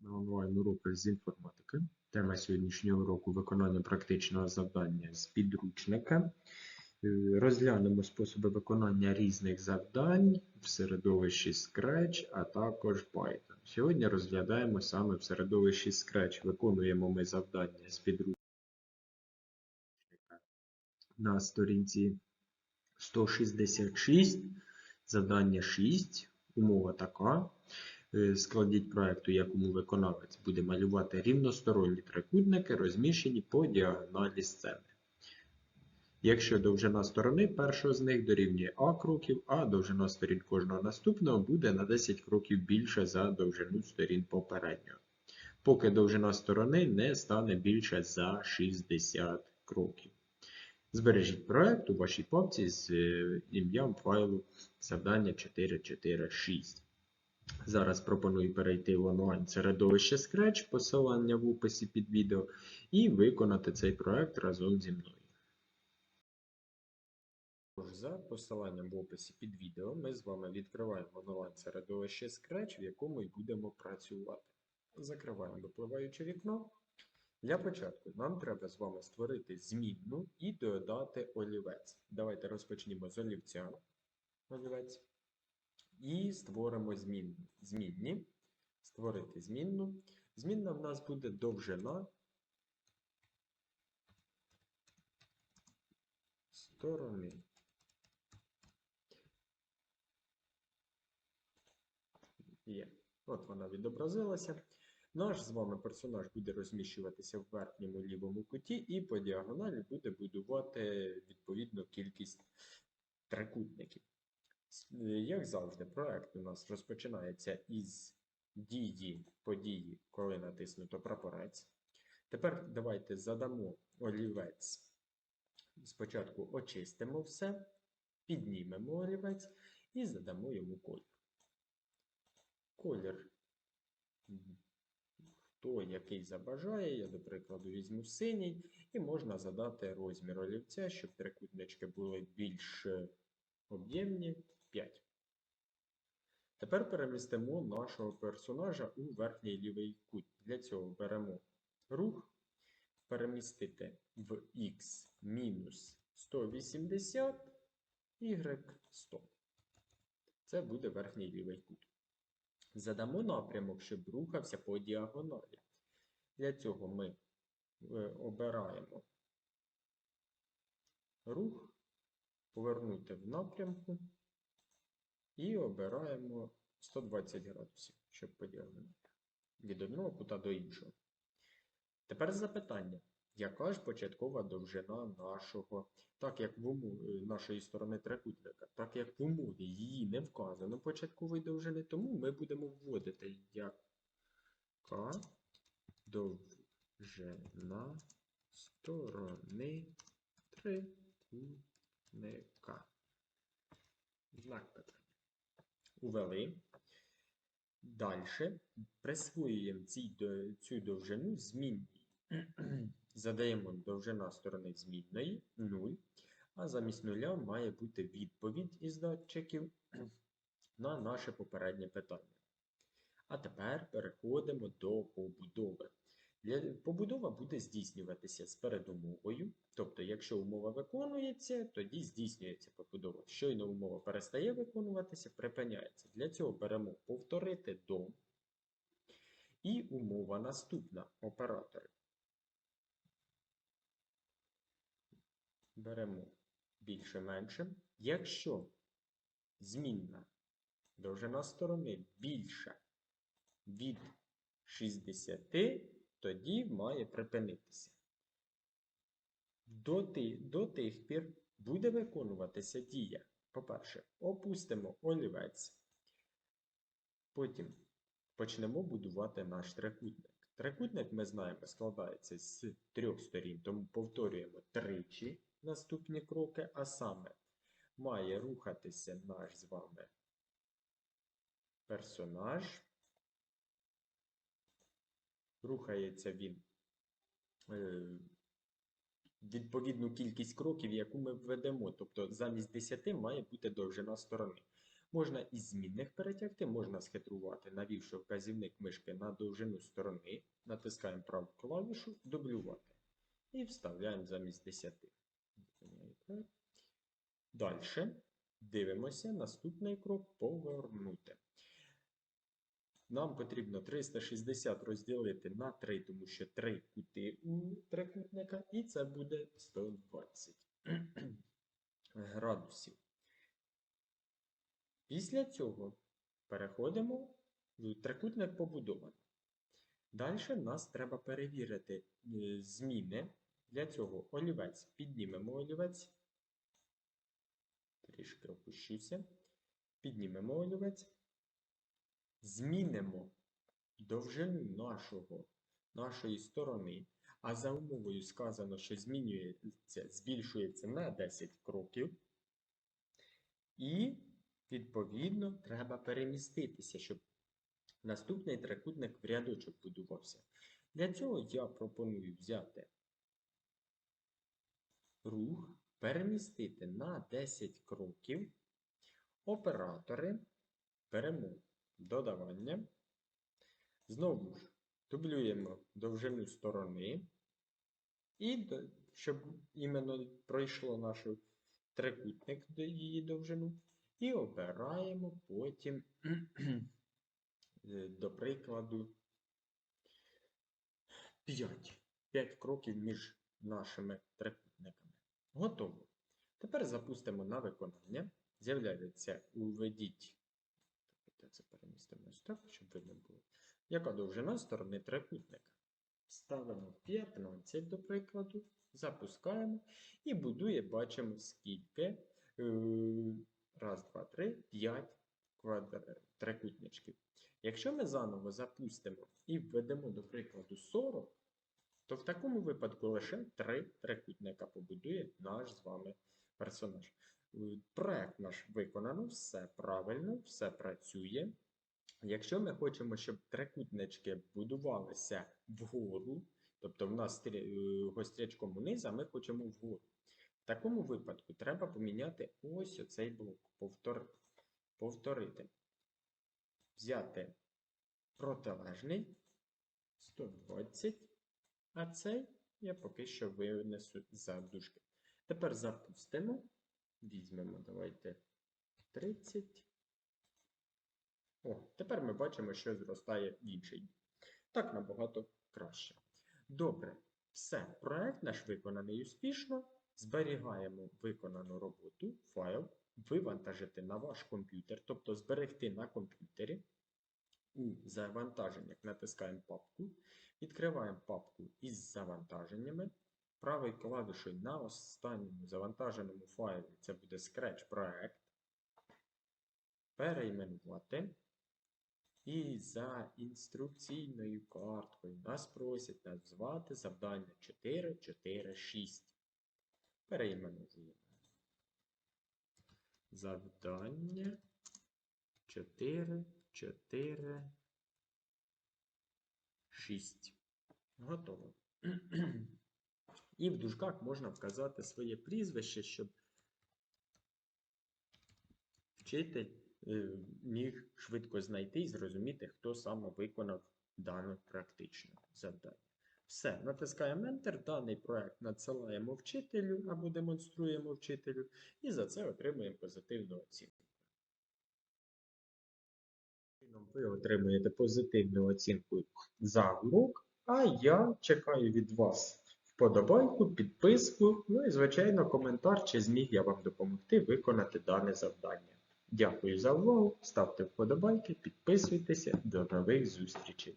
на онлайн-уроках з інформатики. Тема сьогоднішнього уроку виконання практичного завдання з підручника. Е, Розглянемо способи виконання різних завдань в середовищі Scratch, а також Python. Сьогодні розглядаємо саме в середовищі Scratch. Виконуємо ми завдання з підручника на сторінці 166, завдання 6, умова така. Е, Складіть проекту, якому виконавець буде малювати рівносторонні трикутники, розміщені по діагоналі сцени. Якщо довжина сторони першого з них дорівнює А кроків, а довжина сторін кожного наступного буде на 10 кроків більше за довжину сторін попереднього. Поки довжина сторони не стане більше за 60 кроків. Збережіть проект у вашій папці з е, ім'ям файлу завдання 446. Зараз пропоную перейти в онлайн середовище Scratch, посилання в описі під відео, і виконати цей проект разом зі мною. За посиланням в описі під відео ми з вами відкриваємо онлайн середовище Scratch, в якому й будемо працювати. Закриваємо випливаюче вікно. Для початку нам треба з вами створити змінну і додати олівець. Давайте розпочнімо з олівця. Олівець. І створимо змінну. Змінні. Створити змінну. Змінна в нас буде довжина сторони. Є. От вона відобразилася. Наш з вами персонаж буде розміщуватися в верхньому лівому куті і по діагоналі буде будувати відповідну кількість трикутників. Е, Як завжди, проект у нас розпочинається із дії події, коли натиснуто прапорець. Тепер давайте задамо олівець. Спочатку очистимо все, піднімемо олівець і задамо йому колір. Колір хто який забажає, я, до прикладу, візьму синій, і можна задати розмір олівця, щоб трикутнички були більш об'ємні 5. Тепер перемістимо нашого персонажа у верхній лівий кут. Для цього беремо рух, перемістити в x мінус 180, y 100. Це буде верхній лівий кут. Задамо напрямок, щоб рухався по діагоналі. Для цього ми е, обираємо рух, повернути в напрямку і обираємо 120 градусів, щоб по. Від одного кута до іншого. Тепер запитання. Яка ж початкова довжина нашого, так як в умові нашої сторони трикутника, так як в умові її не вказано початкової довжини, тому ми будемо вводити яка довжина сторони трикутника. Знак питання. Увели. Далі присвоюємо цій, цю довжину змінній. Задаємо довжина сторони змінної 0, а замість нуля має бути відповідь із датчиків на наше попереднє питання. А тепер переходимо до Здійснюватися з передумовою, тобто, якщо умова виконується, тоді здійснюється побудова. Щойно умова перестає виконуватися, припиняється. Для цього беремо повторити до і умова наступна оператори. Беремо більше-менше. Якщо змінна довжина сторони більша від 60, тоді має припинитися. До, ти, до тих пір буде виконуватися дія. По-перше, опустимо олівець. Потім почнемо будувати наш трикутник. Трикутник, ми знаємо, складається з трьох сторін, тому повторюємо тричі наступні кроки, а саме має рухатися наш з вами персонаж. Рухається він е, відповідну кількість кроків, яку ми введемо. Тобто замість 10 має бути довжина сторони. Можна із змінних перетягти, можна схитрувати, навівши вказівник мишки на довжину сторони, натискаємо праву клавішу дублювати і вставляємо замість 10. Далі дивимося наступний крок повернути. Нам потрібно 360 розділити на 3, тому що 3 кути у трикутника, і це буде 120 градусів. Після цього переходимо в трикутник побудований. Далі нас треба перевірити е, зміни. Для цього олівець піднімемо олівець. Трішки опущуся. Піднімемо олівець. Змінимо довжину нашого, нашої сторони, а за умовою сказано, що змінюється, збільшується на 10 кроків. І, відповідно, треба переміститися, щоб наступний трикутник в рядочок будувався. Для цього я пропоную взяти рух, перемістити на 10 кроків. Оператори беремо додавання. Знову ж дублюємо довжину сторони. І щоб іменно пройшло наш трикутник до її довжину. І обираємо потім, до прикладу, 5. 5 кроків між нашими трикутниками. Готово. Тепер запустимо на виконання. З'являється уведіть. Це перемістимо ось так, щоб видно було. Яка довжина сторони трикутника? Ставимо 15, до прикладу, запускаємо і будує, бачимо, скільки. Е, раз, два, три, 5 трикутничків. Якщо ми заново запустимо і введемо, до прикладу, 40, то в такому випадку лише 3 трикутника побудує наш з вами персонаж. Проект наш виконано, все правильно, все працює. Якщо ми хочемо, щоб трикутнички будувалися вгору, тобто в нас е, гострячком вниз, а ми хочемо вгору. В такому випадку треба поміняти ось оцей блок, Повтор... повторити. Взяти протилежний 120, а цей я поки що винесу за дужки. Тепер запустимо. Візьмемо, давайте 30. О, тепер ми бачимо, що зростає інший. Так набагато краще. Добре, все. Проект наш виконаний успішно. Зберігаємо виконану роботу, файл, вивантажити на ваш комп'ютер, тобто зберегти на комп'ютері. У завантаженнях натискаємо папку, відкриваємо папку із завантаженнями. Правою клавішою на останньому завантаженому файлі це буде Scratch проект. Перейменувати. І за інструкційною карткою нас просять назвати завдання 446. Перейменуємо. Завдання 4, 4, 6. Готово. І в дужках можна вказати своє прізвище, щоб вчитель е, міг швидко знайти і зрозуміти, хто саме виконав дане практичне завдання. Все, натискаємо Enter, даний проект надсилаємо вчителю або демонструємо вчителю, і за це отримуємо позитивну оцінку. Ви отримуєте позитивну оцінку за урок, а я чекаю від вас вподобайку, підписку, ну і, звичайно, коментар, чи зміг я вам допомогти виконати дане завдання. Дякую за увагу, ставте вподобайки, підписуйтеся, до нових зустрічей!